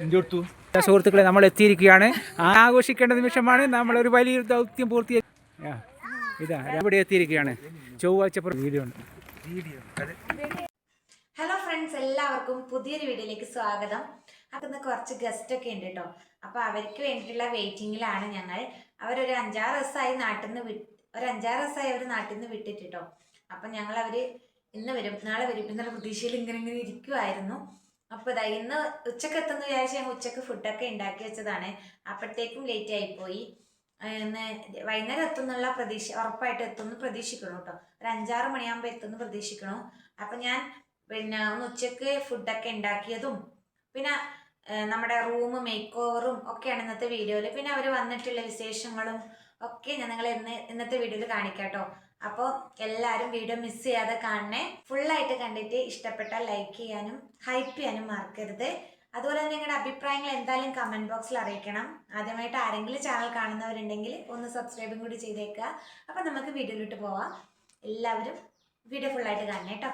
നിങ്ങൾ സുഹൃത്തുക്കളെ നമ്മൾ എത്തിയിരിക്കുകയാണ്. ആഘോഷിക്കേണ്ട നിമിഷമാണ് നമ്മൾ ഒരു വലിയ ദൗത്യം പൂർത്തി ഇതാ ഇവിടെ എത്തിയിരിക്കുകയാണ്. ചൊവ്വാഴ്ച വീഡിയോ ഉണ്ട്. ഹലോ ഫ്രണ്ട്സ് എല്ലാവർക്കും പുതിയൊരു വീഡിയോയിലേക്ക് സ്വാഗതം. അപ്പം കുറച്ച് ഗസ്റ്റ് ഒക്കെ ഉണ്ട് കേട്ടോ. അപ്പൊ അവർക്ക് വേണ്ടിയിട്ടുള്ള വെയിറ്റിംഗിലാണ് ഞങ്ങൾ. അവരൊരു അഞ്ചാറ് ദിവസമായി നാട്ടിൽ നിന്ന് വിട്ട് ഒരു അഞ്ചാറ് ദിവസമായി അവർ നാട്ടിൽ നിന്ന് വിട്ടിട്ട് കേട്ടോ. അപ്പൊ ഞങ്ങൾ അവർ ഇന്ന് വരും. നാളെ വരും എന്നുള്ള പ്രതീക്ഷയിൽ ഇങ്ങനെ ഇങ്ങനെ ഇരിക്കുമായിരുന്നു അപ്പോൾ ഇതാ ഇന്ന് ഉച്ചയ്ക്ക് എത്തുന്ന വിചാരിച്ച് ഞങ്ങൾ ഉച്ചയ്ക്ക് ഫുഡൊക്കെ ഉണ്ടാക്കി വെച്ചതാണ്. അപ്പോഴത്തേക്കും ലേറ്റ് ആയിപ്പോയി. ഇന്ന് വൈകുന്നേരം എത്തുന്നുള്ള പ്രതീക്ഷ ഉറപ്പായിട്ട് എത്തുമെന്ന് പ്രതീക്ഷിക്കണം കേട്ടോ. ഒരു അഞ്ചാറ് മണിയാകുമ്പോൾ എത്തുമെന്ന് പ്രതീക്ഷിക്കണം. അപ്പം ഞാൻ പിന്നെ ഒന്ന് ഉച്ചയ്ക്ക് ഫുഡൊക്കെ ഉണ്ടാക്കിയതും പിന്നെ നമ്മുടെ റൂം മേക്ക് ഓവറും ഒക്കെയാണ് ഇന്നത്തെ വീഡിയോയിൽ പിന്നെ അവർ വന്നിട്ടുള്ള വിശേഷങ്ങളും ഒക്കെ ഞാൻ നിങ്ങളെ ഇന്ന് ഇന്നത്തെ വീഡിയോയിൽ കാണിക്കാം കേട്ടോ. അപ്പോൾ എല്ലാവരും വീഡിയോ മിസ് ചെയ്യാതെ കാണണേ. ഫുള്ളായിട്ട് കണ്ടിട്ട് ഇഷ്ടപ്പെട്ടാൽ ലൈക്ക് ചെയ്യാനും ഹൈപ്പ് ചെയ്യാനും മറക്കരുത്. അതുപോലെ തന്നെ നിങ്ങളുടെ അഭിപ്രായങ്ങൾ എന്തായാലും കമന്റ് ബോക്സിൽ അറിയിക്കണം. ആദ്യമായിട്ട് ആരെങ്കിലും ചാനൽ കാണുന്നവരുണ്ടെങ്കിൽ ഒന്ന് സബ്സ്ക്രൈബും കൂടി ചെയ്തേക്കുക. അപ്പോൾ നമുക്ക് വീഡിയോയിലോട്ട് പോവാം. എല്ലാവരും വീഡിയോ ഫുള്ളായിട്ട് കാണണേ കേട്ടോ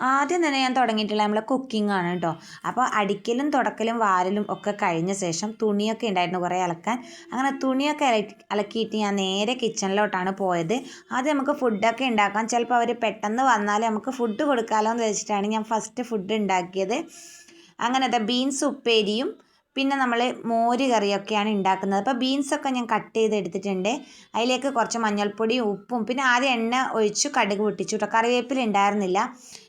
ആദ്യം തന്നെ ഞാൻ തുടങ്ങിയിട്ടുള്ള നമ്മളെ കുക്കിംഗ് ആണ് കേട്ടോ. അപ്പോൾ അടിക്കലും തുടക്കലും വാരലും ഒക്കെ കഴിഞ്ഞ ശേഷം തുണിയൊക്കെ ഉണ്ടായിരുന്നു കുറേ അലക്കാൻ. അങ്ങനെ തുണിയൊക്കെ അലക്കി അലക്കിയിട്ട് ഞാൻ നേരെ കിച്ചണിലോട്ടാണ് പോയത്. ആദ്യം നമുക്ക് ഫുഡൊക്കെ ഉണ്ടാക്കാം. ചിലപ്പോൾ അവർ പെട്ടെന്ന് വന്നാൽ നമുക്ക് ഫുഡ് കൊടുക്കാമല്ലോ എന്ന് വെച്ചിട്ടാണ് ഞാൻ ഫസ്റ്റ് ഫുഡ് ഉണ്ടാക്കിയത്. അങ്ങനെ ബീൻസ് ഉപ്പേരിയും പിന്നെ നമ്മൾ മോര് കറിയൊക്കെയാണ് ഉണ്ടാക്കുന്നത് അപ്പോൾ ബീൻസൊക്കെ ഞാൻ കട്ട് ചെയ്ത് എടുത്തിട്ടുണ്ട് അതിലേക്ക് കുറച്ച് മഞ്ഞൾപ്പൊടിയും ഉപ്പും പിന്നെ ആദ്യം എണ്ണ ഒഴിച്ച് കടുക് പൊട്ടിച്ചു കേട്ടോ കറിവേപ്പില ഉണ്ടായിരുന്നില്ല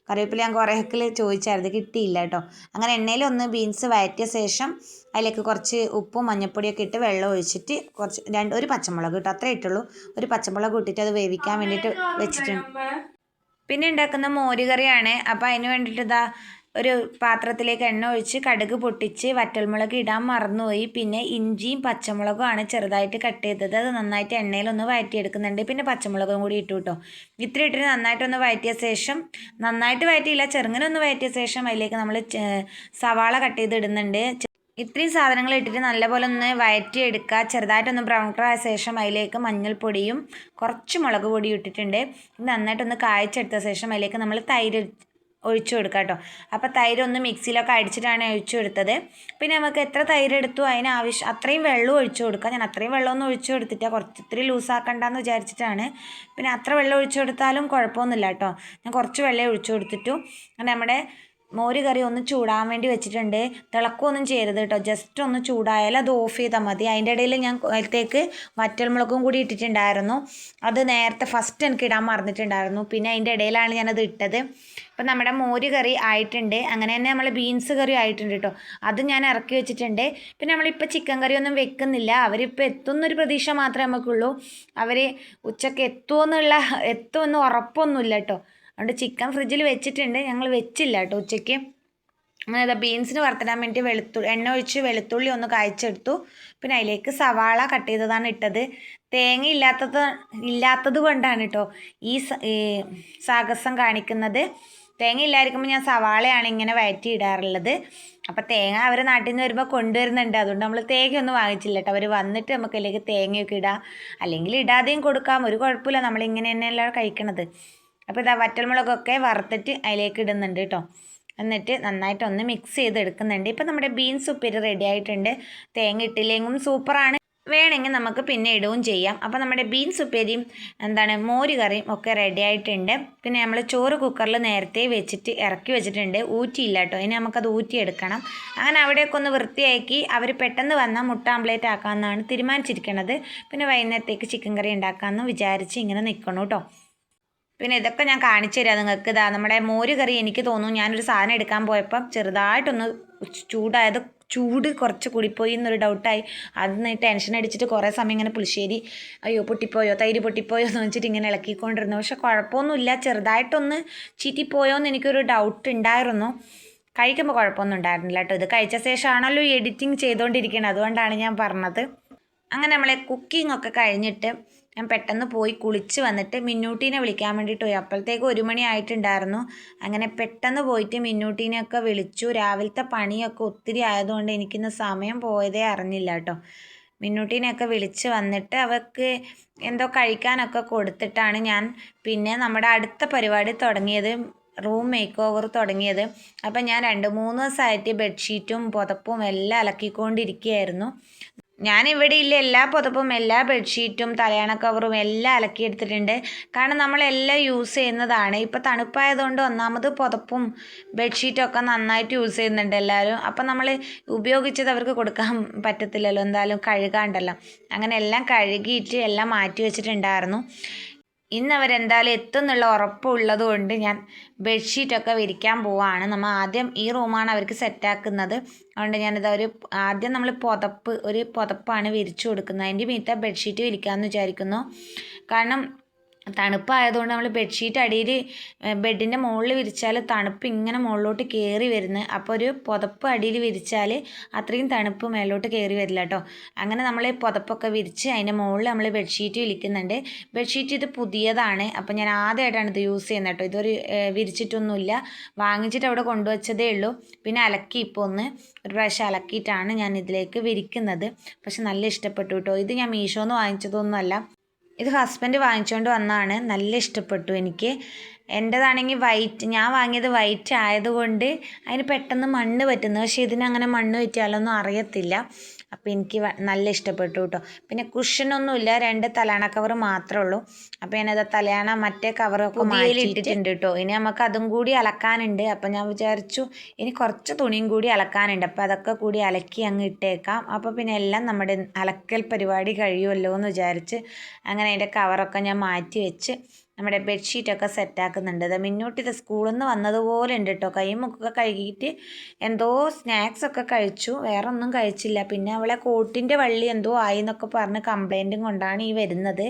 കറിവേപ്പില ഞാൻ കുറേ ഒക്കെ ചോദിച്ചായിരുന്നു. കിട്ടിയില്ല കേട്ടോ അങ്ങനെ എണ്ണയിൽ ഒന്ന് ബീൻസ് വഴറ്റിയ ശേഷം അതിലേക്ക് കുറച്ച് ഉപ്പും മഞ്ഞൾപ്പൊടിയൊക്കെ ഇട്ട് വെള്ളം ഒഴിച്ചിട്ട് കുറച്ച് രണ്ട് ഒരു പച്ചമുളക് കേട്ടോ അത്രേ ഇട്ടുള്ളൂ. ഒരു പച്ചമുളക് ഇട്ടിട്ട് അത് വേവിക്കാൻ വേണ്ടിയിട്ട് വെച്ചിട്ടുണ്ട്. പിന്നെ ഉണ്ടാക്കുന്ന മോരുകറിയാണ് അപ്പോൾ അതിന് വേണ്ടിയിട്ട് ഇതാ ഒരു പാത്രത്തിലേക്ക് എണ്ണ ഒഴിച്ച് കടുക് പൊട്ടിച്ച് വറ്റൽമുളക് ഇടാൻ മറന്നുപോയി. പിന്നെ ഇഞ്ചിയും പച്ചമുളകും ആണ് ചെറുതായിട്ട് കട്ട് ചെയ്തത്. അത് നന്നായിട്ട് എണ്ണയിലൊന്ന് വഴറ്റിയെടുക്കുന്നുണ്ട് പിന്നെ പച്ചമുളകും കൂടി ഇട്ടു കേട്ടോ ഇത്ര ഇട്ടിട്ട് നന്നായിട്ടൊന്ന് വഴറ്റിയ ശേഷം നന്നായിട്ട് വഴറ്റിയില്ല ചെറുങ്ങനെ ഒന്ന് വഴറ്റിയ ശേഷം അതിലേക്ക് നമ്മൾ സവാള കട്ട് ചെയ്ത് ഇടുന്നുണ്ട്. ഇത്രയും സാധനങ്ങൾ ഇട്ടിട്ട് നല്ലപോലെ ഒന്ന് വഴറ്റിയെടുക്കുക ചെറുതായിട്ടൊന്ന് ബ്രൗൺ കളർ ആയ ശേഷം അതിലേക്ക് മഞ്ഞൾപ്പൊടിയും കുറച്ച് മുളക് പൊടിയും ഇട്ടിട്ടുണ്ട്. ഇത് നന്നായിട്ടൊന്ന് കായ്ച്ചെടുത്ത ശേഷം അതിലേക്ക് നമ്മൾ തൈര് ഒഴിച്ചു കൊടുക്കുക കേട്ടോ. അപ്പോൾ തൈര് ഒന്ന് മിക്സിയിലൊക്കെ അടിച്ചിട്ടാണ് ഒഴിച്ചു കൊടുത്തത്. പിന്നെ നമുക്ക് എത്ര തൈര് എടുത്തു അതിന് ആവശ്യം അത്രയും വെള്ളം ഒഴിച്ചു കൊടുക്കുക ഞാൻ അത്രയും വെള്ളമൊന്നും ഒഴിച്ചു കൊടുത്തിട്ട് കുറച്ച് ഇത്തിരി ലൂസാക്കണ്ടെന്ന് വിചാരിച്ചിട്ടാണ്. പിന്നെ അത്ര വെള്ളം ഒഴിച്ചു കൊടുത്താലും കുഴപ്പമൊന്നുമില്ല കേട്ടോ. ഞാൻ കുറച്ച് വെള്ളം ഒഴിച്ചു കൊടുത്തിട്ടു. നമ്മുടെ മോര് കറി ഒന്ന് ചൂടാൻ വേണ്ടി വെച്ചിട്ടുണ്ട്. തിളക്കമൊന്നും ചെയ്യരുത് കേട്ടോ. ജസ്റ്റ് ഒന്ന് ചൂടായാൽ അത് ഓഫ് ചെയ്താൽ മതി. അതിന്റെ ഇടയിൽ ഞാൻ അതിലേക്ക് വറ്റൽമുളകും കൂടി ഇട്ടിട്ടുണ്ടായിരുന്നു. അത് നേരത്തെ ഫസ്റ്റ് എനിക്ക് ഇടാൻ മറന്നിട്ടുണ്ടായിരുന്നു. പിന്നെ അതിന്റെ ഇടയിലാണ് ഞാനത് ഇട്ടത്. അപ്പം നമ്മുടെ മോര് കറി ആയിട്ടുണ്ട്. അങ്ങനെ തന്നെ നമ്മൾ ബീൻസ് കറി ആയിട്ടുണ്ട് കേട്ടോ. അത് ഞാൻ ഇറക്കി വെച്ചിട്ടുണ്ട്. പിന്നെ നമ്മളിപ്പോൾ ചിക്കൻ കറി ഒന്നും വെക്കുന്നില്ല. അവരിപ്പോൾ എത്തുന്നൊരു പ്രതീക്ഷ മാത്രമേ നമുക്കുള്ളൂ. അവർ ഉച്ചയ്ക്ക് എത്തുമെന്നുള്ള എത്തുമെന്ന് ഉറപ്പൊന്നുമില്ല കേട്ടോ. അതുകൊണ്ട് ചിക്കൻ ഫ്രിഡ്ജിൽ വെച്ചിട്ടുണ്ട്. ഞങ്ങൾ വെച്ചില്ല കേട്ടോ ഉച്ചയ്ക്ക്. അങ്ങനെ അതാ ബീൻസിന് വറുത്തിടാൻ വേണ്ടി വെളുത്തു എണ്ണ ഒഴിച്ച് വെളുത്തുള്ളി ഒന്ന് കായ്ച്ചെടുത്തു. പിന്നെ അതിലേക്ക് സവാള കട്ട് ചെയ്തതാണ് ഇട്ടത്. തേങ്ങ ഇല്ലാത്തത് ഇല്ലാത്തത് കൊണ്ടാണ് കേട്ടോ ഈ സാഹസം കാണിക്കുന്നത്. തേങ്ങ ഇല്ലായിരിക്കുമ്പോൾ ഞാൻ സവാളയാണ് ഇങ്ങനെ വയറ്റി ഇടാറുള്ളത് അപ്പോൾ തേങ്ങ അവർ നാട്ടിൽ നിന്ന് വരുമ്പോൾ കൊണ്ടുവരുന്നുണ്ട്. അതുകൊണ്ട് നമ്മൾ തേങ്ങ ഒന്നും വാങ്ങിച്ചില്ല കേട്ടോ. അവർ വന്നിട്ട് നമുക്ക് അതിലേക്ക് തേങ്ങയൊക്കെ ഇടാം. അല്ലെങ്കിൽ ഇടാതെയും കൊടുക്കാം. ഒരു കുഴപ്പമില്ല. നമ്മളിങ്ങനെ തന്നെയല്ല കഴിക്കണത്. അപ്പോൾ ഇതാ വറ്റൽമുളകൊക്കെ വറുത്തിട്ട് അതിലേക്ക് ഇടുന്നുണ്ട് കേട്ടോ. എന്നിട്ട് നന്നായിട്ട് ഒന്ന് മിക്സ് ചെയ്ത് എടുക്കുന്നുണ്ട് ഇപ്പം നമ്മുടെ ബീൻസ് ഉപ്പേരി റെഡി ആയിട്ടുണ്ട്. തേങ്ങ ഇട്ടില്ലെങ്കിലും സൂപ്പറാണ്. വേണമെങ്കിൽ നമുക്ക് പിന്നെ ഇടുകയും ചെയ്യാം. അപ്പോൾ നമ്മുടെ ബീൻസ് ഉപ്പേരിയും എന്താണ് മോര് കറിയും ഒക്കെ റെഡി ആയിട്ടുണ്ട്. പിന്നെ നമ്മൾ ചോറ് കുക്കറിൽ നേരത്തെ വെച്ചിട്ട് ഇറക്കി വെച്ചിട്ടുണ്ട്. ഊറ്റിയില്ല കേട്ടോ. ഇനി നമുക്കത് ഊറ്റിയെടുക്കണം. അങ്ങനെ അവിടെയൊക്കെ ഒന്ന് വൃത്തിയാക്കി അവർ പെട്ടെന്ന് വന്നാൽ മുട്ട ആംപ്ലേറ്റ് ആക്കാമെന്നാണ് തീരുമാനിച്ചിരിക്കുന്നത് പിന്നെ വൈകുന്നേരത്തേക്ക് ചിക്കൻ കറി ഉണ്ടാക്കാമെന്ന് വിചാരിച്ച് ഇങ്ങനെ നിൽക്കണം കേട്ടോ. പിന്നെ ഇതൊക്കെ ഞാൻ കാണിച്ചു തരാം നിങ്ങൾക്ക്. ഇതാ നമ്മുടെ മോര് കറി എനിക്ക് തോന്നുന്നു ഞാനൊരു സാധനം എടുക്കാൻ പോയപ്പം ചെറുതായിട്ടൊന്ന് ചൂടായത് ചൂട് കുറച്ച് കൂടിപ്പോയി എന്നൊരു ഡൗട്ടായി അന്ന് ടെൻഷൻ അടിച്ചിട്ട് കുറേ സമയം ഇങ്ങനെ പുളിശ്ശേരി അയ്യോ പൊട്ടിപ്പോയോ തൈര് പൊട്ടിപ്പോയോ എന്ന് വെച്ചിട്ട് ഇങ്ങനെ ഇളക്കിക്കൊണ്ടിരുന്നു. പക്ഷെ കുഴപ്പമൊന്നുമില്ല ചെറുതായിട്ടൊന്ന് ചീറ്റിപ്പോയോ എന്ന് എനിക്കൊരു ഡൗട്ട് ഉണ്ടായിരുന്നു. കഴിക്കുമ്പോൾ കുഴപ്പമൊന്നും ഉണ്ടായിരുന്നില്ല കേട്ടോ. ഇത് കഴിച്ച ശേഷമാണല്ലോ ഈ എഡിറ്റിംഗ് ചെയ്തുകൊണ്ടിരിക്കുന്നത് അതുകൊണ്ടാണ് ഞാൻ പറഞ്ഞത്. അങ്ങനെ നമ്മളെ കുക്കിംഗ് ഒക്കെ കഴിഞ്ഞിട്ട് ഞാൻ പെട്ടെന്ന് പോയി കുളിച്ച് വന്നിട്ട് മിന്നൂട്ടീനെ വിളിക്കാൻ വേണ്ടിയിട്ട് പോയി. അപ്പോഴത്തേക്ക് ഒരു മണി ആയിട്ടുണ്ടായിരുന്നു. അങ്ങനെ പെട്ടെന്ന് പോയിട്ട് മിന്നൂട്ടീനെയൊക്കെ വിളിച്ചു. രാവിലത്തെ പണിയൊക്കെ ഒത്തിരി ആയതുകൊണ്ട് എനിക്കിന്ന് സമയം പോയതേ അറിഞ്ഞില്ല കേട്ടോ. മിന്നൂട്ടീനെയൊക്കെ വിളിച്ച് വന്നിട്ട് അവർക്ക് എന്തോ കഴിക്കാനൊക്കെ കൊടുത്തിട്ടാണ് ഞാൻ പിന്നെ നമ്മുടെ അടുത്ത പരിപാടി തുടങ്ങിയത് റൂം മേക്ക് ഓവർ തുടങ്ങിയത്. അപ്പം ഞാൻ രണ്ട് മൂന്ന് ദിവസമായിട്ട് ബെഡ്ഷീറ്റും പുതപ്പും എല്ലാം അലക്കിക്കൊണ്ടിരിക്കുകയായിരുന്നു. ഞാൻ ഇവിടെ ഇല്ല എല്ലാ പുതപ്പും എല്ലാ ബെഡ്ഷീറ്റും തലയണ കവറും എല്ലാം അലക്കിയെടുത്തിട്ടുണ്ട്. കാരണം നമ്മളെല്ലാം യൂസ് ചെയ്യുന്നതാണ്. ഇപ്പോൾ തണുപ്പായതുകൊണ്ട് ഒന്നാമത് പുതപ്പും ബെഡ്ഷീറ്റും ഒക്കെ നന്നായിട്ട് യൂസ് ചെയ്യുന്നുണ്ട് എല്ലാവരും. അപ്പം നമ്മൾ ഉപയോഗിച്ചത് അവർക്ക് കൊടുക്കാൻ പറ്റത്തില്ലല്ലോ എന്തായാലും കഴുകാണ്ടല്ലോ. അങ്ങനെ എല്ലാം കഴുകിയിട്ട് എല്ലാം മാറ്റി വെച്ചിട്ടുണ്ടായിരുന്നു. ഇന്ന് അവരെന്തായാലും എത്തുന്നുള്ള ഉറപ്പുള്ളത് കൊണ്ട് ഞാൻ ബെഡ്ഷീറ്റൊക്കെ വിരിക്കാൻ പോവാണ്. നമ്മൾ ആദ്യം ഈ റൂമാണ് അവർക്ക് സെറ്റാക്കുന്നത്. അതുകൊണ്ട് ഞാനിത് ഒരു ആദ്യം നമ്മൾ പുതപ്പ് ഒരു പുതപ്പാണ് വിരിച്ചു കൊടുക്കുന്നത്. അതിന്റെ മീത്ത ബെഡ്ഷീറ്റ് വിരിക്കാമെന്ന് വിചാരിക്കുന്നു. കാരണം തണുപ്പായതുകൊണ്ട് നമ്മൾ ബെഡ്ഷീറ്റ് അടിയിൽ ബെഡിന്റെ മുകളിൽ വിരിച്ചാൽ തണുപ്പ് ഇങ്ങനെ മുകളിലോട്ട് കയറി വരുന്നത് അപ്പോൾ ഒരു പുതപ്പ് അടിയിൽ വിരിച്ചാൽ അത്രയും തണുപ്പ് മേലോട്ട് കയറി വരില്ല കേട്ടോ അങ്ങനെ നമ്മൾ പുതപ്പൊക്കെ വിരിച്ച് അതിന്റെ മുകളിൽ നമ്മൾ ബെഡ്ഷീറ്റ് വിരിക്കുന്നുണ്ട് ബെഡ്ഷീറ്റ് ഇത് പുതിയതാണ്. അപ്പോൾ ഞാൻ ആദ്യമായിട്ടാണ് ഇത് യൂസ് ചെയ്യുന്നത് കേട്ടോ ഇതൊരു വിരിച്ചിട്ടൊന്നുമില്ല. വാങ്ങിച്ചിട്ട് അവിടെ കൊണ്ടുവച്ചതേ ഉള്ളൂ. പിന്നെ അലക്കി ഇപ്പോൾ ഒന്ന് ഒരു പ്രാവശ്യം അലക്കിയിട്ടാണ് ഞാൻ ഇതിലേക്ക് വിരിക്കുന്നത്. പക്ഷെ നല്ല ഇഷ്ടപ്പെട്ടു കേട്ടോ ഇത് ഞാൻ മീഷോന്ന് വാങ്ങിച്ചതൊന്നുമല്ല. ഇത് ഹസ്ബൻഡ് വാങ്ങിച്ചുകൊണ്ട് വന്നതാണ്. നല്ല ഇഷ്ടപ്പെട്ടു എനിക്ക്. എന്റെതാണെങ്കിൽ വൈറ്റ് ഞാൻ വാങ്ങിയത് വൈറ്റ് ആയതുകൊണ്ട് അതിന് പെട്ടെന്ന് മണ്ണ് പറ്റുന്നു. പക്ഷേ ഇതിനങ്ങനെ മണ്ണ് പറ്റിയാലൊന്നും അറിയത്തില്ല. അപ്പോൾ എനിക്ക് നല്ല ഇഷ്ടപ്പെട്ടു കേട്ടോ പിന്നെ കുഷനൊന്നുമില്ല രണ്ട് തലയണ കവർ മാത്രമേ ഉള്ളൂ അപ്പോൾ ഞാനത് തലയണ മറ്റേ കവറൊക്കെ മാറ്റിയിട്ടിട്ടുണ്ട് കേട്ടോ ഇനി നമുക്ക് അതും കൂടി അലക്കാനുണ്ട്. അപ്പോൾ ഞാൻ വിചാരിച്ചു ഇനി കുറച്ച് തുണിയും കൂടി അലക്കാനുണ്ട്. അപ്പോൾ അതൊക്കെ കൂടി അലക്കി അങ്ങ് ഇട്ടേക്കാം. അപ്പോൾ പിന്നെ എല്ലാം നമ്മുടെ അലക്കൽ പരിപാടി കഴിയുമല്ലോ എന്ന് വിചാരിച്ച് അങ്ങനെ അതിന്റെ കവറൊക്കെ ഞാൻ മാറ്റി വെച്ച് നമ്മുടെ ബെഡ്ഷീറ്റൊക്കെ സെറ്റാക്കുന്നുണ്ട്. അത് മുന്നോട്ട് ഇത് സ്കൂളിൽ നിന്ന് വന്നതുപോലെ ഉണ്ട് കേട്ടോ കൈ മുക്കൊക്കെ കഴുകിയിട്ട് എന്തോ സ്നാക്സ് ഒക്കെ കഴിച്ചു. വേറെ ഒന്നും കഴിച്ചില്ല. പിന്നെ അവളെ കോട്ടിന്റെ വള്ളി എന്തോ ആയി എന്നൊക്കെ പറഞ്ഞ് കംപ്ലൈന്റും കൊണ്ടാണ് ഈ വരുന്നത്.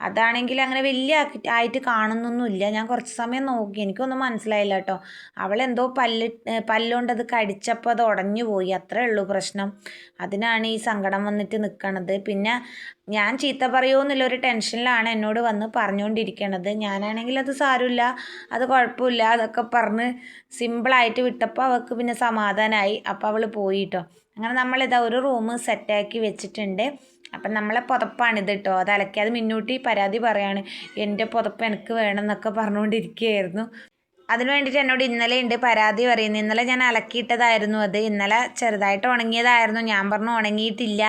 അതാണെങ്കിൽ അങ്ങനെ വലിയ ആയിട്ട് കാണുന്നൊന്നുമില്ല. ഞാൻ കുറച്ച് സമയം നോക്കി. എനിക്കൊന്നും മനസ്സിലായില്ല കേട്ടോ. അവളെന്തോ പല്ല് പല്ലുകൊണ്ട് അത് കടിച്ചപ്പോൾ അത് ഉടഞ്ഞു പോയി. അത്രേ ഉള്ളൂ പ്രശ്നം. അതിനാണ് ഈ സങ്കടം വന്നിട്ട് നിൽക്കണത് പിന്നെ ഞാൻ ചീത്ത പറയുമോ എന്നുള്ളൊരു ടെൻഷനിലാണ് എന്നോട് വന്ന് പറഞ്ഞുകൊണ്ടിരിക്കണത്. ഞാനാണെങ്കിൽ അത് സാരമില്ല. അത് കുഴപ്പമില്ല. അതൊക്കെ പറഞ്ഞ് സിമ്പിളായിട്ട് വിട്ടപ്പോൾ അവൾക്ക് പിന്നെ സമാധാനമായി അപ്പോൾ അവൾ പോയിട്ടോ അങ്ങനെ നമ്മളിതാ ഒരു റൂം സെറ്റാക്കി വെച്ചിട്ടുണ്ട്. അപ്പം നമ്മളെ പുതപ്പാണിത് കേട്ടോ. അത് അലക്കിയത് മുന്നൂട്ടി പരാതി പറയാണ്. എന്റെ പുതപ്പ് എനിക്ക് വേണം എന്നൊക്കെ പറഞ്ഞുകൊണ്ടിരിക്കുകയായിരുന്നു. അതിന് വേണ്ടിയിട്ട് എന്നോട് ഇന്നലെ ഉണ്ട് പരാതി പറയുന്നത്. ഇന്നലെ ഞാൻ അലക്കിയിട്ടതായിരുന്നു അത്. ഇന്നലെ ചെറുതായിട്ട് ഉണങ്ങിയതായിരുന്നു. ഞാൻ പറഞ്ഞു ഉണങ്ങിയിട്ടില്ല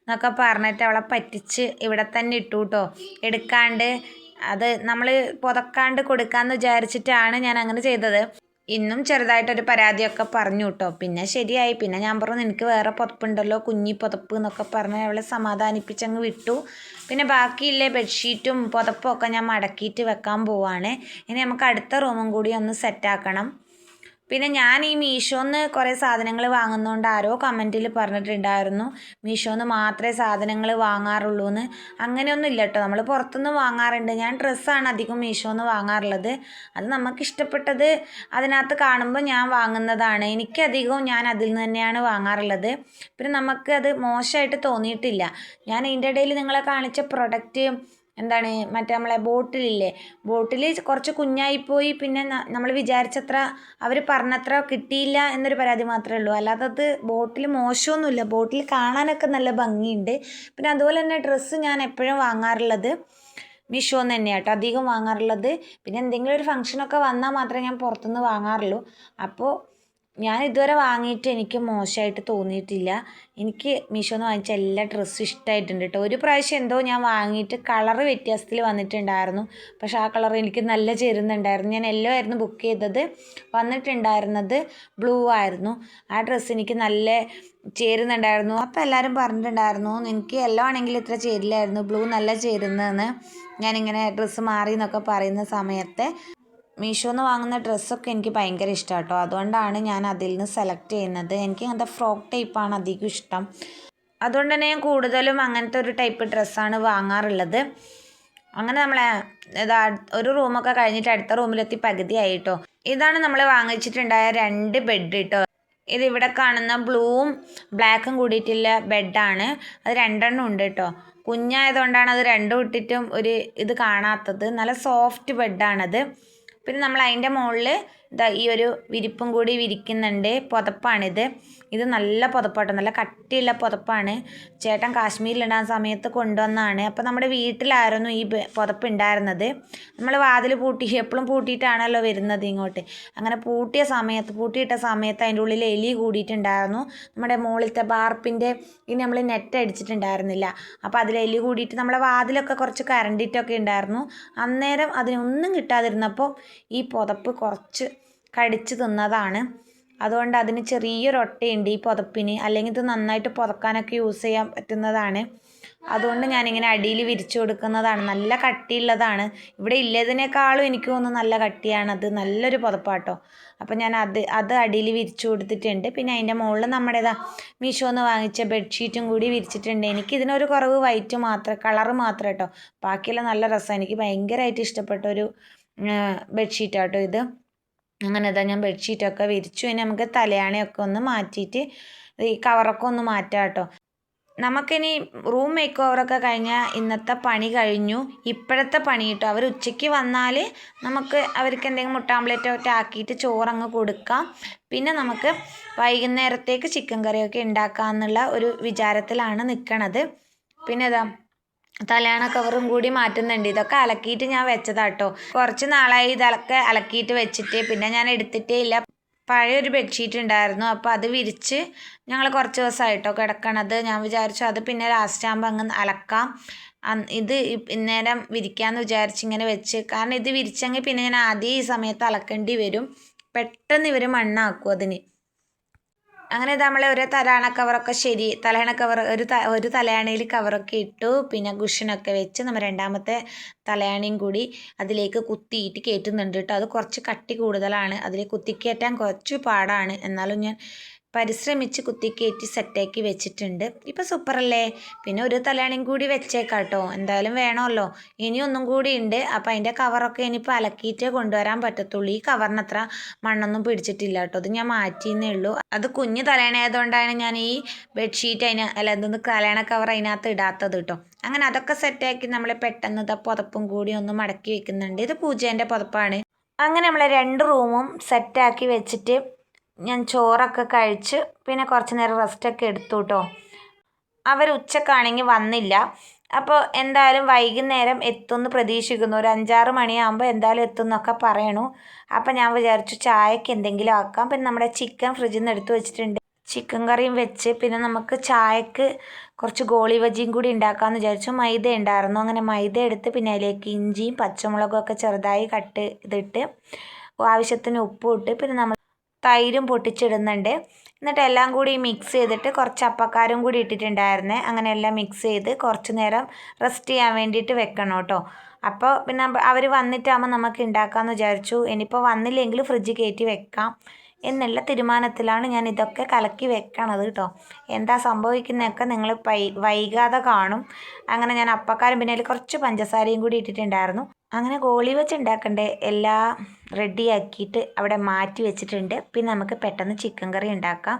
എന്നൊക്കെ പറഞ്ഞിട്ട് അവളെ പറ്റിച്ച് ഇവിടെ തന്നെ ഇട്ടു കേട്ടോ. എടുക്കാണ്ട് അത് നമ്മൾ പുതക്കാണ്ട് കൊടുക്കാമെന്ന് വിചാരിച്ചിട്ടാണ് ഞാൻ അങ്ങനെ ചെയ്തത്. ഇന്നും ചെറുതായിട്ടൊരു പരാതിയൊക്കെ പറഞ്ഞു കേട്ടോ പിന്നെ ശരിയായി. പിന്നെ ഞാൻ പറഞ്ഞു നിനക്ക് വേറെ പുതപ്പുണ്ടല്ലോ കുഞ്ഞി പുതപ്പ് എന്നൊക്കെ പറഞ്ഞ് അവളെ സമാധാനിപ്പിച്ചങ്ങ് വിട്ടു. പിന്നെ ബാക്കിയില്ലേ ബെഡ്ഷീറ്റും പുതപ്പും ഒക്കെ ഞാൻ മടക്കിയിട്ട് വെക്കാൻ പോവാണ്. ഇനി നമുക്ക് അടുത്ത റൂമും കൂടി ഒന്ന് സെറ്റാക്കണം. പിന്നെ ഞാൻ ഈ മീഷോന്ന് കുറേ സാധനങ്ങൾ വാങ്ങുന്നതുകൊണ്ട് ആരോ കമന്റിൽ പറഞ്ഞിട്ടുണ്ടായിരുന്നു മീഷോന്ന് മാത്രമേ സാധനങ്ങൾ വാങ്ങാറുള്ളൂ എന്ന് അങ്ങനെയൊന്നും ഇല്ല കേട്ടോ നമ്മൾ പുറത്തുനിന്ന് വാങ്ങാറുണ്ട്. ഞാൻ ഡ്രസ്സാണ് അധികം മീഷോന്ന് വാങ്ങാറുള്ളത്. അത് നമുക്ക് ഇഷ്ടപ്പെട്ടത് അതിനകത്ത് കാണുമ്പോൾ ഞാൻ വാങ്ങുന്നതാണ്. എനിക്കധികവും ഞാൻ അതിൽ നിന്ന് തന്നെയാണ് വാങ്ങാറുള്ളത്. പിന്നെ നമുക്ക് അത് മോശമായിട്ട് തോന്നിയിട്ടില്ല. ഞാൻ ഇതിന്റെ ഇടയിൽ നിങ്ങളെ കാണിച്ച പ്രൊഡക്റ്റ് എന്താണ് മറ്റേ നമ്മളെ ബോട്ടിലില്ലേ? ബോട്ടിൽ കുറച്ച് കുഞ്ഞായിപ്പോയി പിന്നെ നമ്മൾ വിചാരിച്ചത്ര അവർ പറഞ്ഞത്ര കിട്ടിയില്ല എന്നൊരു പരാതി മാത്രമേ ഉള്ളൂ. അല്ലാതെ അത് ബോട്ടിൽ മോശമൊന്നുമില്ല. ബോട്ടിൽ കാണാനൊക്കെ നല്ല ഭംഗിയുണ്ട്. പിന്നെ അതുപോലെ തന്നെ ഡ്രസ്സ് ഞാൻ എപ്പോഴും വാങ്ങാറുള്ളത് മീഷോ എന്ന് തന്നെയാണ് കേട്ടോ അധികം വാങ്ങാറുള്ളത്. പിന്നെ എന്തെങ്കിലും ഒരു ഫംഗ്ഷനൊക്കെ വന്നാൽ മാത്രമേ ഞാൻ പുറത്തുനിന്ന് വാങ്ങാറുള്ളൂ. അപ്പോൾ ഞാൻ ഇതുവരെ വാങ്ങിയിട്ട് എനിക്ക് മോശമായിട്ട് തോന്നിയിട്ടില്ല. എനിക്ക് മീഷോന്ന് വാങ്ങിച്ച എല്ലാ ഡ്രസ്സും ഇഷ്ടമായിട്ടുണ്ട് കേട്ടോ. ഒരു പ്രാവശ്യം എന്തോ ഞാൻ വാങ്ങിയിട്ട് കളർ വ്യത്യാസത്തിൽ വന്നിട്ടുണ്ടായിരുന്നു. പക്ഷേ ആ കളർ എനിക്ക് നല്ല ചേരുന്നുണ്ടായിരുന്നു. ഞാൻ യെല്ലോ ആയിരുന്നു ബുക്ക് ചെയ്തത്. വന്നിട്ടുണ്ടായിരുന്നത് ബ്ലൂ ആയിരുന്നു. ആ ഡ്രസ്സ് എനിക്ക് നല്ല ചേരുന്നുണ്ടായിരുന്നു. അപ്പോൾ എല്ലാവരും പറഞ്ഞിട്ടുണ്ടായിരുന്നു എനിക്ക് യെല്ലോ ആണെങ്കിൽ ഇത്ര ചേരില്ലായിരുന്നു. ബ്ലൂ നല്ല ചേരുന്നതെന്ന് ഞാനിങ്ങനെ ഡ്രസ്സ് മാറി എന്നൊക്കെ പറയുന്ന സമയത്ത് മീഷോന്ന് വാങ്ങുന്ന ഡ്രസ്സൊക്കെ എനിക്ക് ഭയങ്കര ഇഷ്ടമാണ് കേട്ടോ അതുകൊണ്ടാണ് ഞാൻ അതിൽ നിന്ന് സെലക്ട് ചെയ്യുന്നത്. എനിക്ക് അങ്ങനത്തെ ഫ്രോക്ക് ടൈപ്പാണ് അധികം ഇഷ്ടം. അതുകൊണ്ട് തന്നെ ഞാൻ കൂടുതലും അങ്ങനത്തെ ഒരു ടൈപ്പ് ഡ്രസ്സാണ് വാങ്ങാറുള്ളത്. അങ്ങനെ നമ്മളെ ഇതാ ഒരു റൂമൊക്കെ കഴിഞ്ഞിട്ട് അടുത്ത റൂമിലെത്തി പകുതിയായി കേട്ടോ ഇതാണ് നമ്മൾ വാങ്ങിച്ചിട്ടുണ്ടായ രണ്ട് ബെഡ് കേട്ടോ ഇത് ഇവിടെ കാണുന്ന ബ്ലൂവും ബ്ലാക്കും കൂടിയിട്ടുള്ള ബെഡാണ് അത് രണ്ടെണ്ണം ഉണ്ട് കേട്ടോ കുഞ്ഞായതുകൊണ്ടാണ് അത് രണ്ടും ഇട്ടിട്ടും ഒരു ഇത് കാണാത്തത്. നല്ല സോഫ്റ്റ് ബെഡാണത് പിന്നെ നമ്മൾ അതിന്റെ മുകളിൽ ഇതാ ഈ ഒരു വിരിപ്പും കൂടി വിരിക്കുന്നുണ്ട്. പുതപ്പാണിത്. ഇത് നല്ല പുതപ്പാട്ടോ. നല്ല കട്ടിയുള്ള പുതപ്പാണ്. ചേട്ടൻ കാശ്മീരിലിടാൻ സമയത്ത് കൊണ്ടുവന്നാണ്. അപ്പോൾ നമ്മുടെ വീട്ടിലായിരുന്നു ഈ പുതപ്പ് ഉണ്ടായിരുന്നത് നമ്മൾ വാതിൽ പൂട്ടി എപ്പോഴും പൂട്ടിയിട്ടാണല്ലോ വരുന്നത് ഇങ്ങോട്ട്. അങ്ങനെ പൂട്ടിയ സമയത്ത് പൂട്ടിയിട്ട സമയത്ത് അതിന്റെ ഉള്ളിൽ എലി കൂടിയിട്ടുണ്ടായിരുന്നു. നമ്മുടെ മുകളിലത്തെ ബാർപ്പിന്റെ ഇനി നമ്മൾ നെറ്റ് അടിച്ചിട്ടുണ്ടായിരുന്നില്ല. അപ്പോൾ അതിൽ എലി കൂടിയിട്ട് നമ്മളെ വാതിലൊക്കെ കുറച്ച് കരണ്ടിട്ടൊക്കെ ഉണ്ടായിരുന്നു. അന്നേരം അതിനൊന്നും കിട്ടാതിരുന്നപ്പോൾ ഈ പുതപ്പ് കുറച്ച് കടിച്ച് തിന്നതാണ്. അതുകൊണ്ട് അതിന് ചെറിയൊരു ഒട്ടയുണ്ട് ഈ പുതപ്പിന്. അല്ലെങ്കിൽ ഇത് നന്നായിട്ട് പുതക്കാനൊക്കെ യൂസ് ചെയ്യാൻ പറ്റുന്നതാണ്. അതുകൊണ്ട് ഞാനിങ്ങനെ അടിയിൽ വിരിച്ചു കൊടുക്കുന്നതാണ്. നല്ല കട്ടിയുള്ളതാണ്. ഇവിടെ ഇല്ലതിനേക്കാളും എനിക്ക് തോന്നുന്നു നല്ല കട്ടിയാണത് നല്ലൊരു പുതപ്പാട്ടോ. അപ്പം ഞാൻ അത് അത് അടിയിൽ വിരിച്ചു കൊടുത്തിട്ടുണ്ട്. പിന്നെ അതിന്റെ മുകളിൽ നമ്മുടേതാ മീഷോന്ന് വാങ്ങിച്ച ബെഡ്ഷീറ്റും കൂടി വിരിച്ചിട്ടുണ്ട്. എനിക്ക് ഇതിനൊരു കുറവ് വൈറ്റ് മാത്രം കളറ് മാത്രം കേട്ടോ. ബാക്കിയെല്ലാം നല്ല രസമാണ്. എനിക്ക് ഭയങ്കരമായിട്ട് ഇഷ്ടപ്പെട്ട ഒരു ബെഡ്ഷീറ്റാട്ടോ ഇത്. അങ്ങനെ ഇതാ ഞാൻ ബെഡ്ഷീറ്റൊക്കെ വിരിച്ചു. ഇനി നമുക്ക് തലയാണയൊക്കെ ഒന്ന് മാറ്റിയിട്ട് ഈ കവറൊക്കെ ഒന്ന് മാറ്റാം കേട്ടോ നമുക്കിനി റൂം മേക്ക് ഓവറൊക്കെ കഴിഞ്ഞാൽ ഇന്നത്തെ പണി കഴിഞ്ഞു. ഇപ്പോഴത്തെ പണി കിട്ടും അവർ ഉച്ചയ്ക്ക് വന്നാൽ നമുക്ക് അവർക്ക് എന്തെങ്കിലും മുട്ടാംപ്ലേറ്റോ ആക്കിയിട്ട് ചോറങ്ങ് കൊടുക്കാം. പിന്നെ നമുക്ക് വൈകുന്നേരത്തേക്ക് ചിക്കൻ കറിയൊക്കെ ഉണ്ടാക്കാമെന്നുള്ള ഒരു വിചാരത്തിലാണ് നിൽക്കണത് പിന്നെ ഇതാ തലയാണ കവറും കൂടി മാറ്റുന്നുണ്ട്. ഇതൊക്കെ അലക്കിയിട്ട് ഞാൻ വെച്ചതാട്ടോ. കുറച്ച് നാളായി ഇതൊക്കെ അലക്കിയിട്ട് വെച്ചിട്ട്. പിന്നെ ഞാൻ എടുത്തിട്ടേ ഇല്ല. പഴയൊരു ബെഡ്ഷീറ്റ് ഉണ്ടായിരുന്നു. അപ്പോൾ അത് വിരിച്ച് ഞങ്ങൾ കുറച്ച് ദിവസമായിട്ടോ കിടക്കണത്. ഞാൻ വിചാരിച്ചു അത് പിന്നെ ലാസ്റ്റ് ആകുമ്പോൾ അങ്ങ് അലക്കാം. ഇത് ഇന്നേരം വിരിക്കാമെന്ന് വിചാരിച്ച് ഇങ്ങനെ വെച്ച്. കാരണം ഇത് വിരിച്ചെങ്കിൽ പിന്നെ ഞാൻ ആദ്യം ഈ സമയത്ത് അലക്കേണ്ടി വരും. പെട്ടെന്ന് ഇവർ മണ്ണാക്കും അതിന്. അങ്ങനെ നമ്മൾ ഒരു തലയണ കവറൊക്കെ ശരി തലയണ കവർ ഒരു ത ഒരു തലയണയിൽ കവറൊക്കെ ഇട്ടു. പിന്നെ കുഷനൊക്കെ വെച്ച് നമ്മൾ രണ്ടാമത്തെ തലയണയും കൂടി അതിലേക്ക് കുത്തിയിട്ട് കയറ്റുന്നുണ്ട് കേട്ടോ. അത് കുറച്ച് കട്ടി കൂടുതലാണ്. അതിൽ കുത്തിക്കയറ്റാൻ കുറച്ച് പാടാണ്. എന്നാലും ഞാൻ പരിശ്രമിച്ച് കുത്തിക്കയറ്റി സെറ്റാക്കി വെച്ചിട്ടുണ്ട്. ഇപ്പം സൂപ്പറല്ലേ? പിന്നെ ഒരു തലയണയും കൂടി വെച്ചേക്കാം കേട്ടോ എന്തായാലും വേണമല്ലോ. ഇനി ഒന്നും കൂടി ഉണ്ട്. അപ്പം അതിന്റെ കവറൊക്കെ ഇനിയിപ്പോൾ അലക്കിയിട്ടേ കൊണ്ടുവരാൻ പറ്റത്തുള്ളൂ. ഈ കവറിനത്ര മണ്ണൊന്നും പിടിച്ചിട്ടില്ല കേട്ടോ. അത് ഞാൻ മാറ്റിയെന്നേ ഉള്ളൂ. അത് കുഞ്ഞു തലയണയായതുകൊണ്ടാണ് ഞാൻ ഈ ബെഡ്ഷീറ്റ് അതിന് അല്ല എന്തെന്ന് തലയണ കവർ അതിനകത്ത് ഇടാത്തത് കേട്ടോ. അങ്ങനെ അതൊക്കെ സെറ്റാക്കി നമ്മൾ പെട്ടെന്ന് ഇതാ പുതപ്പും കൂടി ഒന്ന് മടക്കി വെക്കുന്നുണ്ട്. ഇത് പൂജേന്റെ പുതപ്പാണ്. അങ്ങനെ നമ്മളെ രണ്ട് റൂമും സെറ്റാക്കി വെച്ചിട്ട് ഞാൻ ചോറൊക്കെ കഴിച്ച് പിന്നെ കുറച്ച് നേരം റെസ്റ്റൊക്കെ എടുത്തു കേട്ടോ അവർ ഉച്ചക്കാണെങ്കിൽ വന്നില്ല. അപ്പോൾ എന്തായാലും വൈകുന്നേരം എത്തുമെന്ന് പ്രതീക്ഷിക്കുന്നു. ഒരു അഞ്ചാറ് മണിയാകുമ്പോൾ എന്തായാലും എത്തും എന്നൊക്കെ പറയണു. അപ്പോൾ ഞാൻ വിചാരിച്ചു ചായക്ക് എന്തെങ്കിലും ആക്കാം. പിന്നെ നമ്മുടെ ചിക്കൻ ഫ്രിഡ്ജിൽ നിന്ന് എടുത്ത് വെച്ചിട്ടുണ്ട്. ചിക്കൻ കറിയും വെച്ച് പിന്നെ നമുക്ക് ചായക്ക് കുറച്ച് ഗോളി ബജിയും കൂടി ഉണ്ടാക്കാമെന്ന് വിചാരിച്ചു. മൈദ ഉണ്ടായിരുന്നു. അങ്ങനെ മൈദ എടുത്ത് പിന്നെ അതിലേക്ക് ഇഞ്ചിയും പച്ചമുളകും ഒക്കെ ചെറുതായി കട്ട് ഇതിട്ട് ആവശ്യത്തിന് ഉപ്പും ഇട്ട് പിന്നെ നമ്മൾ തൈരും പൊട്ടിച്ചിടുന്നുണ്ട്. എന്നിട്ട് എല്ലാം കൂടി മിക്സ് ചെയ്തിട്ട് കുറച്ച് അപ്പക്കാരും കൂടി ഇട്ടിട്ടുണ്ടായിരുന്നേ. അങ്ങനെ എല്ലാം മിക്സ് ചെയ്ത് കുറച്ച് നേരം റെസ്റ്റ് ചെയ്യാൻ വേണ്ടിയിട്ട് വെക്കണം കേട്ടോ. അപ്പോൾ പിന്നെ അവർ വന്നിട്ടാകുമ്പോൾ നമുക്ക് ഉണ്ടാക്കാമെന്ന് വിചാരിച്ചു. ഇനിയിപ്പോൾ വന്നില്ലെങ്കിൽ ഫ്രിഡ്ജ് കയറ്റി വെക്കാം എന്നുള്ള തീരുമാനത്തിലാണ് ഞാൻ ഇതൊക്കെ കലക്കി വെക്കണത് കേട്ടോ. എന്താ സംഭവിക്കുന്നതൊക്കെ നിങ്ങൾ വൈകാതെ കാണും. അങ്ങനെ ഞാൻ അപ്പക്കാരും പിന്നെ കുറച്ച് പഞ്ചസാരയും കൂടി ഇട്ടിട്ടുണ്ടായിരുന്നു. അങ്ങനെ ഗോളി വെച്ച് ഉണ്ടാക്കണ്ടേ എല്ലാം റെഡിയാക്കിയിട്ട് അവിടെ മാറ്റി വെച്ചിട്ടുണ്ട്. പിന്നെ നമുക്ക് പെട്ടെന്ന് ചിക്കൻ കറി ഉണ്ടാക്കാം.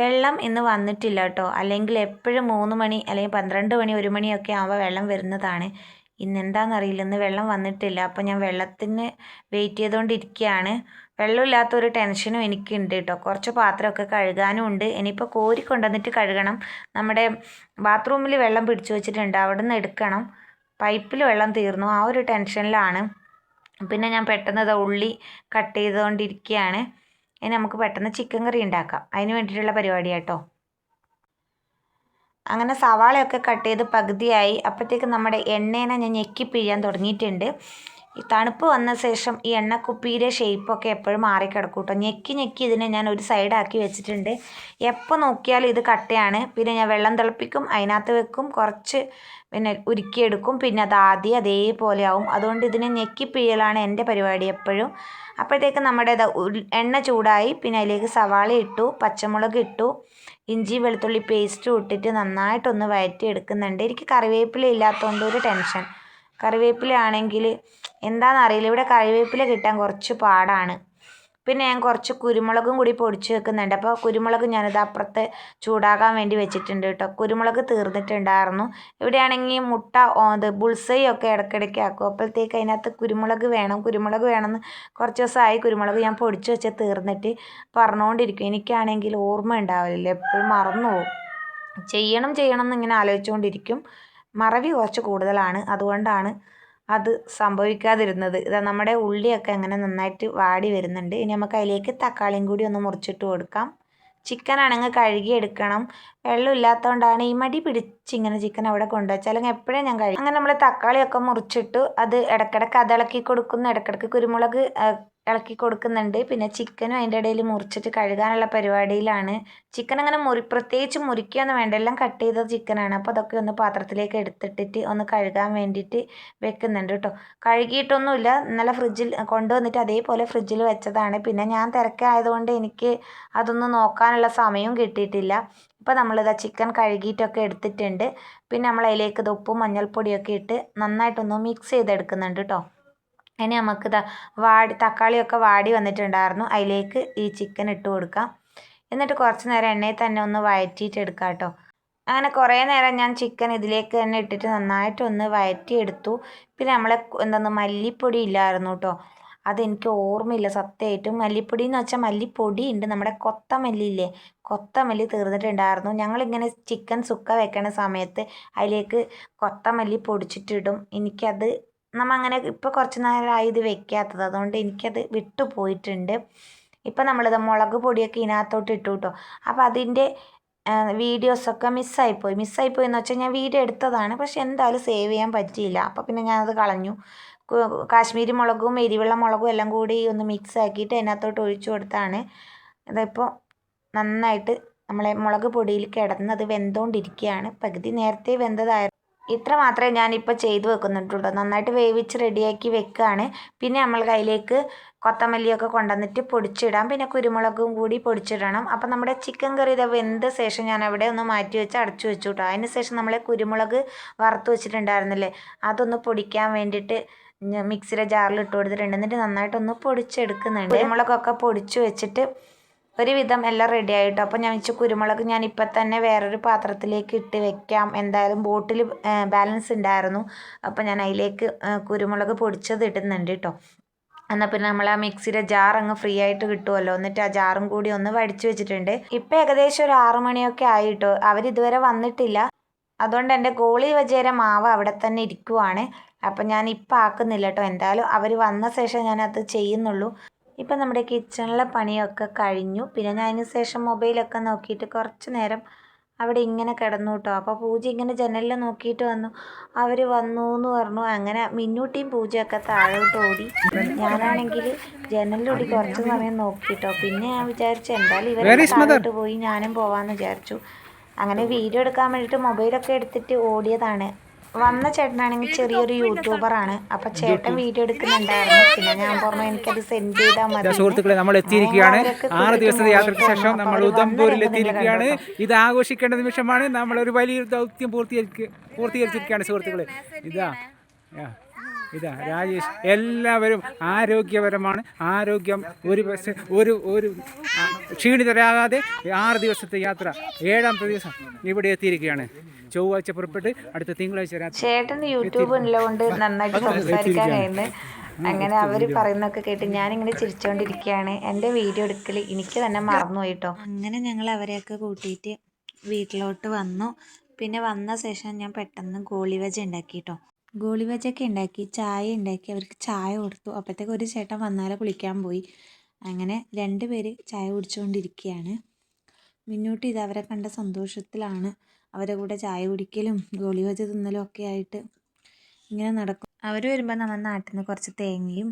വെള്ളം ഇന്ന് വന്നിട്ടില്ല കേട്ടോ. അല്ലെങ്കിൽ എപ്പോഴും മൂന്ന് മണി അല്ലെങ്കിൽ പന്ത്രണ്ട് മണി ഒരു മണിയൊക്കെ ആകുമ്പോൾ വെള്ളം വരുന്നതാണ്. ഇന്ന് എന്താണെന്നറിയില്ല ഇന്ന് വെള്ളം വന്നിട്ടില്ല. അപ്പോൾ ഞാൻ വെള്ളത്തിന് വെയിറ്റ് ചെയ്തുകൊണ്ടിരിക്കുകയാണ് വെള്ളമില്ലാത്ത ഒരു ടെൻഷനും എനിക്കുണ്ട് കേട്ടോ. കുറച്ച് പാത്രമൊക്കെ കഴുകാനും ഉണ്ട്. ഇനിയിപ്പോൾ കോരി കൊണ്ടുവന്നിട്ട് കഴുകണം. നമ്മുടെ ബാത്റൂമിൽ വെള്ളം പിടിച്ചു വെച്ചിട്ടുണ്ട്. അവിടെ നിന്ന് എടുക്കണം. പൈപ്പിൽ വെള്ളം തീർന്നു. ആ ഒരു ടെൻഷനിലാണ്. പിന്നെ ഞാൻ പെട്ടെന്ന് ഇത് ഉള്ളി കട്ട് ചെയ്തുകൊണ്ടിരിക്കുകയാണ് ഇനി നമുക്ക് പെട്ടെന്ന് ചിക്കൻ കറി ഉണ്ടാക്കാം. അതിന് വേണ്ടിയിട്ടുള്ള പരിപാടിയാട്ടോ അങ്ങനെ സവാളയൊക്കെ കട്ട് ചെയ്ത് പകുതിയായി. അപ്പോഴത്തേക്ക് നമ്മുടെ എണ്ണേനെ ഞാൻ ഞെക്കി പിഴിയാൻ തുടങ്ങിയിട്ടുണ്ട്. ഈ തണുപ്പ് വന്ന ശേഷം ഈ എണ്ണക്കുപ്പിയുടെ ഷേപ്പൊക്കെ എപ്പോഴും മാറിക്കിടക്കും കേട്ടോ ഞെക്കി ഞെക്കി ഇതിനെ ഞാൻ ഒരു സൈഡാക്കി വെച്ചിട്ടുണ്ട്. എപ്പോൾ നോക്കിയാലും ഇത് കട്ടയാണ്. പിന്നെ ഞാൻ വെള്ളം തിളപ്പിക്കും അതിനകത്ത് വെക്കും കുറച്ച് പിന്നെ ഉരുക്കിയെടുക്കും. പിന്നെ അത് ആദ്യം അതേപോലെ ആവും. അതുകൊണ്ട് ഇതിനെ ഞെക്കി പിഴിയലാണ് എന്റെ പരിപാടി എപ്പോഴും. അപ്പോഴത്തേക്ക് നമ്മുടെ എണ്ണ ചൂടായി. പിന്നെ അതിലേക്ക് സവാള ഇട്ടു പച്ചമുളക് ഇട്ടു ഇഞ്ചി വെളുത്തുള്ളി പേസ്റ്റും ഇട്ടിട്ട് നന്നായിട്ടൊന്ന് വയറ്റി എടുക്കുന്നുണ്ട് എനിക്ക് കറിവേപ്പില ഇല്ലാത്തതുകൊണ്ട് ഒരു ടെൻഷൻ കറിവേപ്പില ആണെങ്കിൽ എന്താണെന്നറിയില്ല ഇവിടെ കറിവേപ്പില കിട്ടാൻ കുറച്ച് പാടാണ്. പിന്നെ ഞാൻ കുറച്ച് കുരുമുളകും കൂടി പൊടിച്ച് വെക്കുന്നുണ്ട്. അപ്പോൾ കുരുമുളക് ഞാനിത് അപ്പുറത്ത് ചൂടാകാൻ വേണ്ടി വെച്ചിട്ടുണ്ട് കേട്ടോ. കുരുമുളക് തീർന്നിട്ടുണ്ടായിരുന്നു. ഇവിടെയാണെങ്കിൽ മുട്ട ഇത് ബുൾസൈ ഒക്കെ ഇടയ്ക്കിടയ്ക്ക് ആക്കും. അപ്പോഴത്തേക്ക് അതിനകത്ത് കുരുമുളക് വേണം കുരുമുളക് വേണമെന്ന് കുറച്ച് ദിവസമായി കുരുമുളക് ഞാൻ പൊടിച്ച് വെച്ച് തീർന്നിട്ട് പറഞ്ഞുകൊണ്ടിരിക്കും. എനിക്കാണെങ്കിൽ ഓർമ്മ ഉണ്ടാവില്ല എപ്പോഴും മറന്നു പോകും ചെയ്യണം ചെയ്യണം എന്നിങ്ങനെ ആലോചിച്ചുകൊണ്ടിരിക്കും. മറവി കുറച്ച് കൂടുതലാണ്. അതുകൊണ്ടാണ് അത് സംഭവിക്കാതിരുന്നത്. ഇതാ നമ്മുടെ ഉള്ളിയൊക്കെ അങ്ങനെ നന്നായിട്ട് വാടി വരുന്നുണ്ട്. ഇനി നമുക്ക് അതിലേക്ക് തക്കാളിയും കൂടി ഒന്ന് മുറിച്ചിട്ട് കൊടുക്കാം. ചിക്കൻ ആണെങ്കിൽ കഴുകി എടുക്കണം. വെള്ളം ഇല്ലാത്തതുകൊണ്ടാണ് ഈ മടി പിടിച്ച് ഇങ്ങനെ ചിക്കൻ അവിടെ കൊണ്ടുവച്ചാൽ അല്ലെങ്കിൽ എപ്പോഴും ഞാൻ കഴിയും അങ്ങനെ നമ്മൾ തക്കാളിയൊക്കെ മുറിച്ചിട്ട് അത് ഇടയ്ക്കിടയ്ക്ക് അതിളക്കി കൊടുക്കുന്നു. ഇടയ്ക്കിടയ്ക്ക് കുരുമുളക് ഇളക്കി കൊടുക്കുന്നുണ്ട്. പിന്നെ ചിക്കനും അതിന്റെ ഇടയിൽ മുറിച്ചിട്ട് കഴുകാനുള്ള പരിപാടിയിലാണ്. ചിക്കൻ അങ്ങനെ മുറി പ്രത്യേകിച്ച് മുറിക്കുകയൊന്നും വേണ്ട. എല്ലാം കട്ട് ചെയ്ത ചിക്കനാണ്. അപ്പോൾ അതൊക്കെ ഒന്ന് പാത്രത്തിലേക്ക് എടുത്തിട്ടിട്ട് ഒന്ന് കഴുകാൻ വേണ്ടിയിട്ട് വെക്കുന്നുണ്ട് കേട്ടോ. കഴുകിയിട്ടൊന്നുമില്ല. ഇന്നലെ ഫ്രിഡ്ജിൽ കൊണ്ടുവന്നിട്ട് അതേപോലെ ഫ്രിഡ്ജിൽ വെച്ചതാണ്. പിന്നെ ഞാൻ തിരക്കായതുകൊണ്ട് എനിക്ക് അതൊന്നും നോക്കാനുള്ള സമയവും കിട്ടിയിട്ടില്ല. ഇപ്പോൾ നമ്മളിതാ ചിക്കൻ കഴുകിയിട്ടൊക്കെ എടുത്തിട്ടുണ്ട്. പിന്നെ നമ്മൾ അതിലേക്ക് ഇത് ഉപ്പും മഞ്ഞൾപ്പൊടിയൊക്കെ ഇട്ട് നന്നായിട്ടൊന്ന് മിക്സ് ചെയ്തെടുക്കുന്നുണ്ട് കേട്ടോ. ഇനി നമുക്ക് വാടി തക്കാളിയൊക്കെ വാടി വന്നിട്ടുണ്ടായിരുന്നു. അതിലേക്ക് ഈ ചിക്കൻ ഇട്ട് കൊടുക്കാം. എന്നിട്ട് കുറച്ച് നേരം എണ്ണയിൽ തന്നെ ഒന്ന് വഴറ്റിയിട്ട് എടുക്കാം കേട്ടോ. അങ്ങനെ കുറേ നേരം ഞാൻ ചിക്കൻ ഇതിലേക്ക് തന്നെ ഇട്ടിട്ട് നന്നായിട്ടൊന്ന് വഴറ്റിയെടുത്തു പിന്നെ നമ്മളെ എന്താണ് മല്ലിപ്പൊടി ഇല്ലായിരുന്നു കേട്ടോ. അതെനിക്ക് ഓർമ്മയില്ല സത്യമായിട്ടും. മല്ലിപ്പൊടി എന്ന് വെച്ചാൽ മല്ലിപ്പൊടി ഉണ്ട്. നമ്മുടെ കൊത്തമല്ലി ഇല്ലേ കൊത്തമല്ലി തീർന്നിട്ടുണ്ടായിരുന്നു. ഞങ്ങളിങ്ങനെ ചിക്കൻ സുക്ക വെക്കണ സമയത്ത് അതിലേക്ക് കൊത്തമല്ലി പൊടിച്ചിട്ടിടും. എനിക്കത് നമ്മ അങ്ങനെ ഇപ്പോൾ കുറച്ച് നേരമായി ഇത് വെക്കാത്തത്. അതുകൊണ്ട് എനിക്കത് വിട്ടു പോയിട്ടുണ്ട്. ഇപ്പം നമ്മളിത് മുളക് പൊടിയൊക്കെ ഇതിനകത്തോട്ട് ഇട്ടു കേട്ടോ അപ്പോൾ അതിന്റെ വീഡിയോസൊക്കെ മിസ്സായിപ്പോയി. മിസ്സായിപ്പോയി എന്ന് വെച്ചാൽ ഞാൻ വീഡിയോ എടുത്തതാണ്. പക്ഷെ എന്തായാലും സേവ് ചെയ്യാൻ പറ്റിയില്ല. അപ്പോൾ പിന്നെ ഞാനത് കളഞ്ഞു. കാശ്മീരി മുളകും എരിവെള്ള മുളകും എല്ലാം കൂടി ഒന്ന് മിക്സ് ആക്കിയിട്ട് അതിനകത്തോട്ട് ഒഴിച്ചു കൊടുത്താണ്. ഇതിപ്പോൾ നന്നായിട്ട് നമ്മളെ മുളക് പൊടിയിൽ കിടന്ന് അത് വെന്തുകൊണ്ടിരിക്കുകയാണ് പകുതി നേരത്തെ വെന്തതായിരുന്നു. ഇത്ര മാത്രമേ ഞാനിപ്പോൾ ചെയ്തു വെക്കുന്നുള്ളൂ നന്നായിട്ട് വേവിച്ച് റെഡിയാക്കി വെക്കുകയാണ് പിന്നെ നമ്മൾ കയ്യിലേക്ക് കൊത്തമല്ലിയൊക്കെ കൊണ്ടുവന്നിട്ട് പൊടിച്ചിടാം. പിന്നെ കുരുമുളകും കൂടി പൊടിച്ചിടണം. അപ്പം നമ്മുടെ ചിക്കൻ കറി ഇത് വെന്ത ശേഷം ഞാൻ അവിടെ ഒന്ന് മാറ്റി വെച്ച് അടച്ചു വെച്ചു കേട്ടോ അതിന് ശേഷം നമ്മൾ കുരുമുളക് വറുത്ത് വെച്ചിട്ടുണ്ടായിരുന്നില്ലേ? അതൊന്ന് പൊടിക്കാൻ വേണ്ടിയിട്ട് മിക്സിയുടെ ജാറിൽ ഇട്ട് കൊടുത്തിട്ടുണ്ട്. എന്നിട്ട് നന്നായിട്ടൊന്ന് പൊടിച്ചെടുക്കുന്നുണ്ട്. കുരുമുളകൊക്കെ പൊടിച്ച് വെച്ചിട്ട് ഒരുവിധം എല്ലാം റെഡി ആയിട്ടോ. അപ്പോൾ ഞാൻ വെച്ചു കുരുമുളക് ഞാൻ ഇപ്പം തന്നെ വേറൊരു പാത്രത്തിലേക്ക് ഇട്ട് വെക്കാം. എന്തായാലും ബോട്ടിൽ ബാലൻസ് ഉണ്ടായിരുന്നു അപ്പോൾ ഞാൻ അതിലേക്ക് കുരുമുളക് പൊടിച്ചത് ഇടുന്നുണ്ട് കേട്ടോ എന്നാൽ പിന്നെ നമ്മൾ ആ മിക്സിയുടെ ജാർ അങ്ങ് ഫ്രീ ആയിട്ട് കിട്ടുമല്ലോ എന്നിട്ട് ആ ജാറും കൂടി ഒന്ന് വടിച്ചു വെച്ചിട്ടുണ്ട്. ഇപ്പം ഏകദേശം ഒരു ആറു മണിയൊക്കെ ആയിട്ടോ. അവരിതുവരെ വന്നിട്ടില്ല. അതുകൊണ്ട് എന്റെ ഗോളി വജേര മാവ് അവിടെ തന്നെ ഇരിക്കുവാണ്. അപ്പം ഞാൻ ഇപ്പം ആക്കുന്നില്ല കേട്ടോ എന്തായാലും അവർ വന്ന ശേഷം ഞാനത് ചെയ്യുന്നുള്ളൂ. ഇപ്പം നമ്മുടെ കിച്ചണിലെ പണിയൊക്കെ കഴിഞ്ഞു. പിന്നെ ഞാൻ അതിന് ശേഷം മൊബൈലൊക്കെ നോക്കിയിട്ട് കുറച്ച് നേരം അവിടെ ഇങ്ങനെ കിടന്നു കേട്ടോ. അപ്പോൾ പൂജ ഇങ്ങനെ ജനലിൽ നോക്കിയിട്ട് വന്നു. അവർ വന്നു എന്ന് പറഞ്ഞു. അങ്ങനെ മിന്നൂട്ടിയും പൂജയൊക്കെ താഴോട്ട് ഓടി. ഞാനാണെങ്കിൽ ജനലിലൂടി കുറച്ച് സമയം നോക്കിട്ടോ പിന്നെ ഞാൻ വിചാരിച്ചു എന്തായാലും ഇവരെ താഴോട്ട് പോയി ഞാനും പോവാന്ന് വിചാരിച്ചു. അങ്ങനെ വീഡിയോ എടുക്കാൻ വേണ്ടിയിട്ട് മൊബൈലൊക്കെ എടുത്തിട്ട് ഓടിയതാണ്. വന്ന ചേട്ടനാണെങ്കിൽ ചെറിയൊരു യൂട്യൂബർ ആണ്. അപ്പൊ ചേട്ടൻ വീഡിയോ എടുക്കുന്നുണ്ടായിരുന്നു. പിന്നെ ഞാൻ പറഞ്ഞു എനിക്കത് സെൻഡ് ചെയ്താൽ മതി. സുഹൃത്തുക്കളെ നമ്മൾ എത്തിയിരിക്കുകയാണ്. ആറ് ദിവസത്തെ യാത്രയ്ക്ക് ശേഷം നമ്മൾ ഉദംപൂരിൽ എത്തിയിരിക്കുകയാണ്. ഇത് ആഘോഷിക്കേണ്ട നിമിഷമാണ്. നമ്മൾ ഒരു വലിയ ദൗത്യം പൂർത്തീകരിക്കുക പൂർത്തീകരിച്ചിരിക്കുകയാണ് സുഹൃത്തുക്കളെ. ഇതാ. ഇതാ രാജേഷ് എല്ലാവരും ആരോഗ്യപരമാണ്. ആരോഗ്യം ഒരു പക്ഷേ ഒരു ഒരു ക്ഷീണിതരാകാതെ ആറ് ദിവസത്തെ യാത്ര ഏഴാം ദിവസം ഇവിടെ എത്തിയിരിക്കുകയാണ്. ചൊവ്വാഴ്ച പുറപ്പെട്ട് അടുത്ത തിങ്കളാഴ്ച രാത്രി ചേട്ടന് യൂട്യൂബ് ഉള്ളതുകൊണ്ട് നന്നായിട്ട് സംസാരിക്കാനായിരുന്നു. അങ്ങനെ അവർ പറയുന്നൊക്കെ കേട്ട് ഞാനിങ്ങനെ ചിരിച്ചുകൊണ്ടിരിക്കുകയാണ് എന്റെ വീഡിയോ എടുക്കൽ എനിക്ക് തന്നെ മറന്നുപോയി കേട്ടോ അങ്ങനെ ഞങ്ങൾ അവരെയൊക്കെ കൂട്ടിയിട്ട് വീട്ടിലോട്ട് വന്നു. പിന്നെ വന്ന ശേഷം ഞാൻ പെട്ടെന്ന് ഗോളിവജ ഉണ്ടാക്കിയിട്ടോ ഉണ്ടാക്കി കേട്ടോ ഗോളി വെജൊക്കെ ഉണ്ടാക്കി ചായ ഉണ്ടാക്കി അവർക്ക് ചായ കൊടുത്തു. അപ്പോഴത്തേക്ക് ഒരു ചേട്ടൻ വന്നാലെ കുളിക്കാൻ പോയി. അങ്ങനെ രണ്ട് പേര് ചായ കുടിച്ചുകൊണ്ടിരിക്കുകയാണ് മുന്നോട്ട് ഇത് അവരെ കണ്ട സന്തോഷത്തിലാണ്. അവരെ കൂടെ ചായ കുടിക്കലും ഗോളിവജ തിന്നലും ഒക്കെ ആയിട്ട് ഇങ്ങനെ നടക്കും. അവർ വരുമ്പോൾ നമ്മൾ നാട്ടിൽ നിന്ന് കുറച്ച് തേങ്ങയും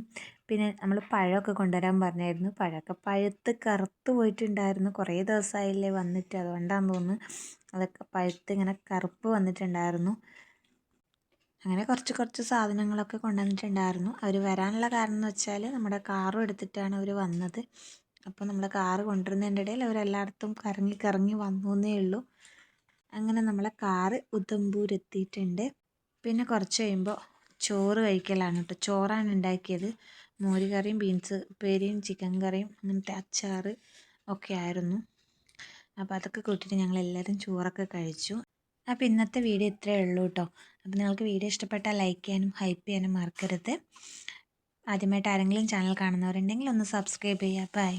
പിന്നെ നമ്മൾ പഴമൊക്കെ കൊണ്ടുവരാൻ പറഞ്ഞായിരുന്നു. പഴമൊക്കെ പഴുത്ത് കറുത്ത് പോയിട്ടുണ്ടായിരുന്നു. കുറേ ദിവസമായില്ലേ വന്നിട്ട്. അതുകൊണ്ടാണെന്ന് തോന്നുന്നു. അതൊക്കെ പഴുത്ത് ഇങ്ങനെ കറുപ്പ് വന്നിട്ടുണ്ടായിരുന്നു. അങ്ങനെ കുറച്ച് കുറച്ച് സാധനങ്ങളൊക്കെ കൊണ്ടുവന്നിട്ടുണ്ടായിരുന്നു. അവർ വരാനുള്ള കാരണം എന്ന് വെച്ചാൽ നമ്മുടെ കാറും എടുത്തിട്ടാണ് അവർ വന്നത്. അപ്പോൾ നമ്മൾ കാറ് കൊണ്ടുവരുന്നതിന്റെ ഇടയിൽ അവരെല്ലായിടത്തും കറങ്ങി കറങ്ങി വന്നു എന്നേ ഉള്ളൂ. അങ്ങനെ നമ്മളെ കാറ് ഉദംപൂർ എത്തിയിട്ടുണ്ട്. പിന്നെ കുറച്ച് കഴിയുമ്പോൾ ചോറ് കഴിക്കലാണ് കേട്ടോ ചോറാണ് ഉണ്ടാക്കിയത്. മോരുകറിയും ബീൻസ് ഉപ്പേരിയും ചിക്കൻ കറിയും അങ്ങനത്തെ അച്ചാർ ഒക്കെ ആയിരുന്നു. അപ്പോൾ അതൊക്കെ കൂട്ടിയിട്ട് ഞങ്ങൾ എല്ലാവരും ചോറൊക്കെ കഴിച്ചു. അപ്പോൾ ഇന്നത്തെ വീഡിയോ ഇത്രയേ ഉള്ളൂ കേട്ടോ അപ്പോൾ നിങ്ങൾക്ക് വീഡിയോ ഇഷ്ടപ്പെട്ടാൽ ലൈക്ക് ചെയ്യാനും ഹൈപ്പ് ചെയ്യാനും മറക്കരുത്. ആദ്യമായിട്ട് ആരെങ്കിലും ചാനൽ കാണുന്നവരുണ്ടെങ്കിൽ ഒന്ന് സബ്സ്ക്രൈബ് ചെയ്യുക. ബൈ